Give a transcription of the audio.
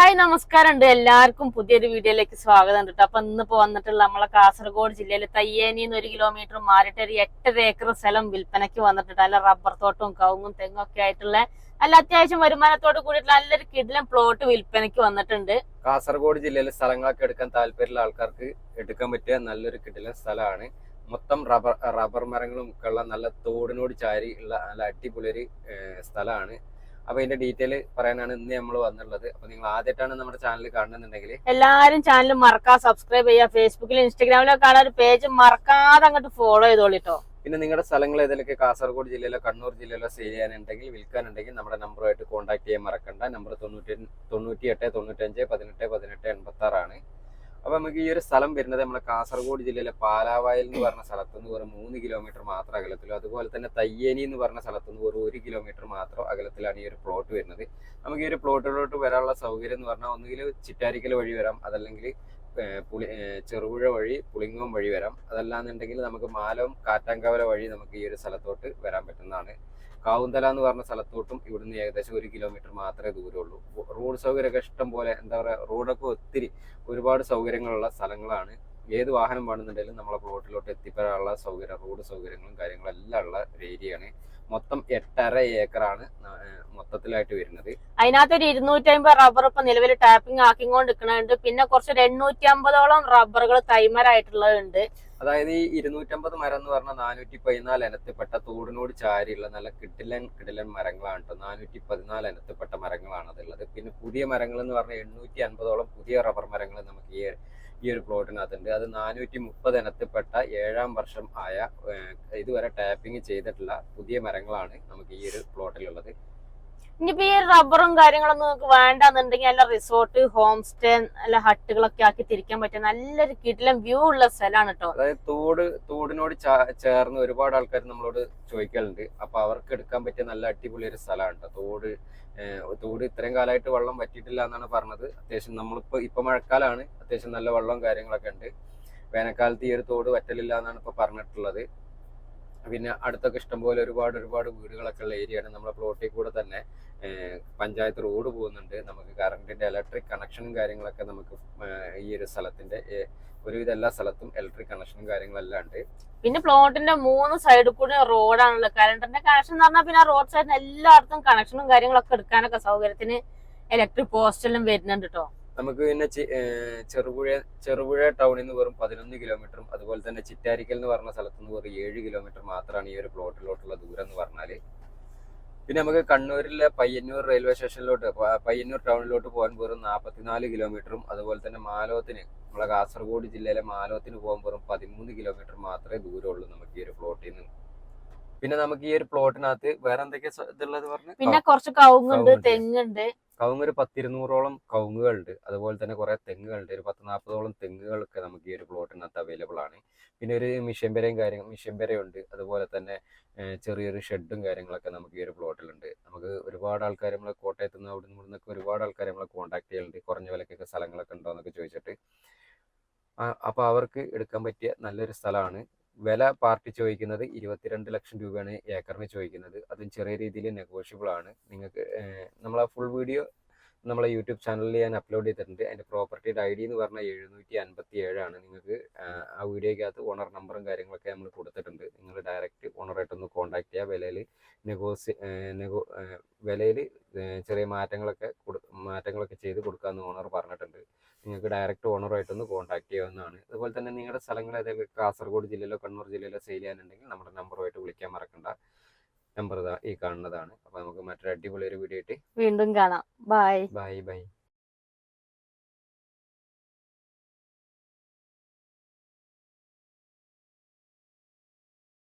Hi നമസ്കാരം ഉണ്ട് എല്ലാവർക്കും പുതിയൊരു വീഡിയോയിലേക്ക് സ്വാഗതം ഉണ്ട് അപ്പൊ ഇന്നിപ്പോ വന്നിട്ടുള്ള നമ്മളെ കാസർഗോഡ് ജില്ലയിലെ നിന്ന് ഒരു കിലോമീറ്റർ മാറിയിട്ട് ഒരു എട്ടര ഏക്കർ സ്ഥലം വിൽപ്പനയ്ക്ക് വന്നിട്ടുണ്ട്. നല്ല റബ്ബർ തോട്ടവും കവുങ്ങും തെങ്ങും ഒക്കെ ആയിട്ടുള്ള നല്ല അത്യാവശ്യം വരുമാനത്തോട് കൂടിയിട്ടുള്ള നല്ലൊരു കിടിലം പ്ലോട്ട് വിൽപ്പനയ്ക്ക് വന്നിട്ടുണ്ട്. കാസർഗോഡ് ജില്ലയിലെ സ്ഥലങ്ങളൊക്കെ എടുക്കാൻ താല്പര്യമുള്ള ആൾക്കാർക്ക് എടുക്കാൻ പറ്റിയ നല്ലൊരു കിടിലൻ സ്ഥലമാണ്. മൊത്തം റബ്ബർ റബ്ബർ മരങ്ങളും ഒക്കെ ഉള്ള നല്ല തോടിനോട് ചാരി ഉള്ള നല്ല അടിപൊളി ഒരു സ്ഥലമാണ്. അപ്പൊ ഇതിന്റെ ഡീറ്റെയിൽ പറയാനാണ് ഇന്ന് നമ്മൾ വന്നിട്ടുള്ളത്. അപ്പൊ നിങ്ങൾ ആദ്യമായിട്ടാണ് നമ്മുടെ ചാനൽ കാണുന്നുണ്ടെങ്കിൽ എല്ലാരും ചാനൽ മറക്കാ സബ്സ്ക്രൈബ് ചെയ്യുക ഫേസ്ബുക്കിലും ഇൻസ്റ്റാഗ്രാമിലൊക്കെ കാണാൻ ഒരു പേജ് മറക്കാതെ അങ്ങോട്ട് ഫോളോ ചെയ്തോളിട്ടോ പിന്നെ നിങ്ങളുടെ സ്ഥലങ്ങൾ ഏതൊക്കെ കാസർഗോഡ് ജില്ലയിലോ കണ്ണൂർ ജില്ലയിലോ സെയിൽ ചെയ്യാനുണ്ടെങ്കിൽ വിൽക്കാനുണ്ടെങ്കിൽ നമ്മുടെ നമ്പറുമായിട്ട് കോൺടാക്ട് ചെയ്യാൻ മറക്കണ്ട. നമ്പർ തൊണ്ണൂറ്റി തൊണ്ണൂറ്റി എട്ട് തൊണ്ണൂറ്റഞ്ച് പതിനെട്ട് പതിനെട്ട് എൺപത്തി ആറാണ് അപ്പൊ നമുക്ക് ഈ ഒരു സ്ഥലം വരുന്നത് നമ്മുടെ കാസർഗോഡ് ജില്ലയിലെ പാലാവായൽ എന്ന് പറഞ്ഞ സ്ഥലത്ത് നിന്ന് വെറും മൂന്ന് കിലോമീറ്റർ മാത്രം അകലത്തിലും അതുപോലെ തന്നെ തയ്യേനി എന്ന് പറഞ്ഞ സ്ഥലത്ത് നിന്ന് വെറും ഒരു കിലോമീറ്റർ മാത്രം അകലത്തിലാണ് ഈ ഒരു പ്ലോട്ട് വരുന്നത്. നമുക്ക് ഈ ഒരു പ്ലോട്ടിലോട്ട് വരാനുള്ള സൗകര്യം എന്ന് പറഞ്ഞാൽ ഒന്നുകിൽ ചിറ്റാരിക്കൽ വഴി വരാം അതല്ലെങ്കിൽ പുളി ചെറുപുഴ വഴി പുളിങ്ങോം വഴി വരാം. അതല്ലാന്നുണ്ടെങ്കിൽ നമുക്ക് മാലവും കാറ്റാങ്കവല വഴി നമുക്ക് ഈ ഒരു സ്ഥലത്തോട്ട് വരാൻ പറ്റുന്നതാണ്. കാവുന്തല എന്ന് പറഞ്ഞ സ്ഥലത്തോട്ടും ഇവിടുന്ന് ഏകദേശം ഒരു കിലോമീറ്റർ മാത്രമേ ദൂരമുള്ളൂ. റോഡ് സൗകര്യമൊക്കെ ഇഷ്ടം പോലെ എന്താ പറയുക റോഡൊക്കെ ഒത്തിരി ഒരുപാട് സൗകര്യങ്ങളുള്ള സ്ഥലങ്ങളാണ്. ഏത് വാഹനം വേണമെന്നുണ്ടെങ്കിലും നമ്മളെ പ്ലോട്ടിലോട്ട് എത്തിപ്പെടാനുള്ള സൗകര്യം റോഡ് സൗകര്യങ്ങളും കാര്യങ്ങളും എല്ലാം ഉള്ള ഒരു ഏരിയയാണ് മൊത്തം എട്ടര ഏക്കറാണ് മൊത്തത്തിലായിട്ട് വരുന്നത്. അതിനകത്ത് ഒരു ഇരുന്നൂറ്റി അമ്പത് റബ്ബർ ഇപ്പൊ നിലവിൽ ടാപ്പിംഗ് ആക്കിക്കൊണ്ട് നിൽക്കുന്നുണ്ട് പിന്നെ കുറച്ച് എണ്ണൂറ്റി അമ്പതോളം റബ്ബറുകൾ തൈമരായിട്ടുള്ളതുണ്ട്. അതായത് ഈ ഇരുന്നൂറ്റമ്പത് മരം എന്ന് പറഞ്ഞാൽ നാനൂറ്റി പതിനാല് ഇനത്തിൽപ്പെട്ട തോടിനോട് ചാരിയുള്ള നല്ല കിടിലൻ കിടിലൻ മരങ്ങളാണ് കേട്ടോ നാനൂറ്റി പതിനാല് ഇനത്തിൽപ്പെട്ട മരങ്ങളാണ് അതുള്ളത് പിന്നെ പുതിയ മരങ്ങൾ എന്ന് പറഞ്ഞാൽ എണ്ണൂറ്റി അൻപതോളം പുതിയ റബ്ബർ മരങ്ങൾ നമുക്ക് ഈ ഈ ഒരു പ്ലോട്ടിനകത്തുണ്ട്. അത് നാനൂറ്റി മുപ്പത് ഇനത്തിൽപ്പെട്ട ഏഴാം വർഷം ആയ ഇതുവരെ ടാപ്പിംഗ് ചെയ്തിട്ടുള്ള പുതിയ മരങ്ങളാണ് നമുക്ക് ഈ ഒരു പ്ലോട്ടിലുള്ളത്. ഇനിയിപ്പോ ഈ റബ്ബറും കാര്യങ്ങളൊന്നും നിങ്ങൾക്ക് വേണ്ടെന്നുണ്ടെങ്കിൽ നല്ല റിസോർട്ട് ഹോം സ്റ്റേ നല്ല ഹട്ടുകളൊക്കെ ആക്കി തിരിക്കാൻ പറ്റിയ നല്ലൊരു കിടിലം വ്യൂ ഉള്ള സ്ഥലമാണ് കേട്ടോ അതായത് തോട് തോടിനോട് ചേർന്ന് ഒരുപാട് ആൾക്കാർ നമ്മളോട് ചോദിക്കലുണ്ട് അപ്പൊ അവർക്ക് എടുക്കാൻ പറ്റിയ നല്ല അടിപൊളി ഒരു സ്ഥലമാണ്. തോട് തോട് ഇത്രയും കാലമായിട്ട് വെള്ളം പറ്റിയിട്ടില്ല എന്നാണ് പറഞ്ഞത്. അത്യാവശ്യം നമ്മളിപ്പോ ഇപ്പൊ മഴക്കാലാണ് അത്യാവശ്യം നല്ല വെള്ളവും കാര്യങ്ങളൊക്കെ ഉണ്ട്. വേനൽക്കാലത്ത് ഈ ഒരു തോട് വറ്റലില്ല എന്നാണ് ഇപ്പൊ പറഞ്ഞിട്ടുള്ളത്. പിന്നെ അടുത്തൊക്കെ ഇഷ്ടംപോലെ ഒരുപാട് ഒരുപാട് വീടുകളൊക്കെ ഉള്ള ഏരിയയാണ് നമ്മുടെ പ്ലോട്ടിൽ കൂടെ തന്നെ പഞ്ചായത്ത് റോഡ് പോകുന്നുണ്ട്. നമുക്ക് കറണ്ടിന്റെ ഇലക്ട്രിക് കണക്ഷനും കാര്യങ്ങളൊക്കെ നമുക്ക് ഈ ഒരു സ്ഥലത്തിന്റെ ഒരുവിധ എല്ലാ സ്ഥലത്തും ഇലക്ട്രിക് കണക്ഷനും കാര്യങ്ങളെല്ലാം ഉണ്ട്. പിന്നെ പ്ലോട്ടിന്റെ മൂന്ന് സൈഡിൽ കൂടി റോഡാണല്ലോ കറണ്ടിന്റെ കണക്ഷൻ എന്ന് പറഞ്ഞാൽ പിന്നെ റോഡ് സൈഡിന് എല്ലായിടത്തും കണക്ഷനും കാര്യങ്ങളൊക്കെ എടുക്കാനൊക്കെ സൗകര്യത്തിന് ഇലക്ട്രിക് പോസ്റ്റലും വരുന്നുണ്ട് കേട്ടോ നമുക്ക് പിന്നെ ചെറുപുഴ ചെറുപുഴ ടൗണിൽ നിന്ന് വെറും പതിനൊന്ന് കിലോമീറ്ററും അതുപോലെ തന്നെ ചിറ്റാരിക്കൽ എന്ന് പറഞ്ഞ സ്ഥലത്ത് നിന്ന് വെറും ഏഴ് കിലോമീറ്റർ മാത്രമാണ് ഈ ഒരു പ്ലോട്ടിലോട്ടുള്ള ദൂരം എന്ന് പറഞ്ഞാൽ പിന്നെ നമുക്ക് കണ്ണൂരിലെ പയ്യന്നൂർ റെയിൽവേ സ്റ്റേഷനിലോട്ട് പയ്യന്നൂർ ടൗണിലോട്ട് പോകാൻ വെറും നാൽപ്പത്തിനാല് കിലോമീറ്ററും അതുപോലെ തന്നെ മാലോത്തിന് നമ്മളെ കാസർഗോഡ് ജില്ലയിലെ മാലോത്തിന് പോകാൻ വെറും പതിമൂന്ന് കിലോമീറ്റർ മാത്രമേ ദൂരമുള്ളൂ നമുക്ക് ഈ ഒരു പ്ലോട്ടിൽ നിന്ന് പിന്നെ നമുക്ക് ഈ ഒരു പ്ലോട്ടിനകത്ത് വേറെ എന്തൊക്കെയാ സ- ഇതുള്ളത് പറഞ്ഞു? പിന്നെ കുറച്ച് കവുങ്ങുണ്ട്. തെങ്ങുണ്ട്. കവുങ്ങ് ഒരു പത്തിരുന്നൂറോളം കവുങ്ങുകളുണ്ട്. അതുപോലെ തന്നെ കുറെ തെങ്ങുകളുണ്ട്. ഒരു പത്ത് നാൽപ്പതോളം തെങ്ങുകളൊക്കെ നമുക്ക് ഈ ഒരു പ്ലോട്ടിനകത്ത് അവൈലബിൾ ആണ്. പിന്നെ ഒരു മിഷ്യമ്പരയും കാര്യങ്ങൾ ഉണ്ട് അതുപോലെ തന്നെ ചെറിയൊരു ഷെഡും കാര്യങ്ങളൊക്കെ നമുക്ക് ഈ ഒരു പ്ലോട്ടിലുണ്ട്. നമുക്ക് ഒരുപാട് ആൾക്കാർ നമ്മളെ കോട്ടയത്ത് നിന്ന് അവിടെ നിന്ന് നിന്നൊക്കെ ഒരുപാട് ആൾക്കാർ നമ്മളെ കോൺടാക്ട് ചെയ്യലുണ്ട്. കുറഞ്ഞ വിലക്കൊക്കെ സ്ഥലങ്ങളൊക്കെ ഉണ്ടോ എന്നൊക്കെ ചോദിച്ചിട്ട്. അപ്പോൾ അവർക്ക് എടുക്കാൻ പറ്റിയ നല്ലൊരു സ്ഥലമാണ്. വില പാർട്ടി ചോദിക്കുന്നത് ഇരുപത്തിരണ്ട് ലക്ഷം രൂപയാണ് ഏക്കറിന് ചോദിക്കുന്നത്. അതും ചെറിയ രീതിയിൽ നെഗോഷ്യബിൾ ആണ്. നിങ്ങൾക്ക് നമ്മൾ ആ ഫുൾ വീഡിയോ നമ്മളെ യൂട്യൂബ് ചാനലിൽ ഞാൻ അപ്ലോഡ് ചെയ്തിട്ടുണ്ട്. അതിന്റെ പ്രോപ്പർട്ടിയുടെ ഐ ഡി എന്ന് പറഞ്ഞാൽ എഴുന്നൂറ്റി അൻപത്തി ഏഴാണ് നിങ്ങൾക്ക് ആ വീഡിയോയ്ക്കകത്ത് ഓണർ നമ്പറും കാര്യങ്ങളൊക്കെ നമ്മൾ കൊടുത്തിട്ടുണ്ട്. നിങ്ങൾ ഡയറക്റ്റ് ഓണറായിട്ടൊന്ന് കോൺടാക്ട് ചെയ്യുക. വിലയിൽ നെഗോസി നെഗോ വിലയിൽ ചെറിയ മാറ്റങ്ങളൊക്കെ മാറ്റങ്ങളൊക്കെ ചെയ്ത് കൊടുക്കാമെന്ന് ഓണർ പറഞ്ഞിട്ടുണ്ട്. നിങ്ങൾക്ക് ഡയറക്റ്റ് ഓണറുമായിട്ടൊന്ന് കോൺടാക്ട് ചെയ്യാവുന്നതാണ്. അതുപോലെ തന്നെ നിങ്ങളുടെ സ്ഥലങ്ങൾ ഏതെങ്കിലും കാസർഗോഡ് ജില്ലയിലോ കണ്ണൂർ ജില്ലയിലോ സെയിൽ ചെയ്യാനുണ്ടെങ്കിൽ നമ്മുടെ നമ്പറുമായിട്ട് വിളിക്കാൻ മറക്കണ്ട. നമ്പർ ഈ കാണുന്നതാണ്. അപ്പൊ നമുക്ക് മറ്റൊരു അടിപൊളി ഒരു വീഡിയോ ആയിട്ട് വീണ്ടും കാണാം. Bye bye bye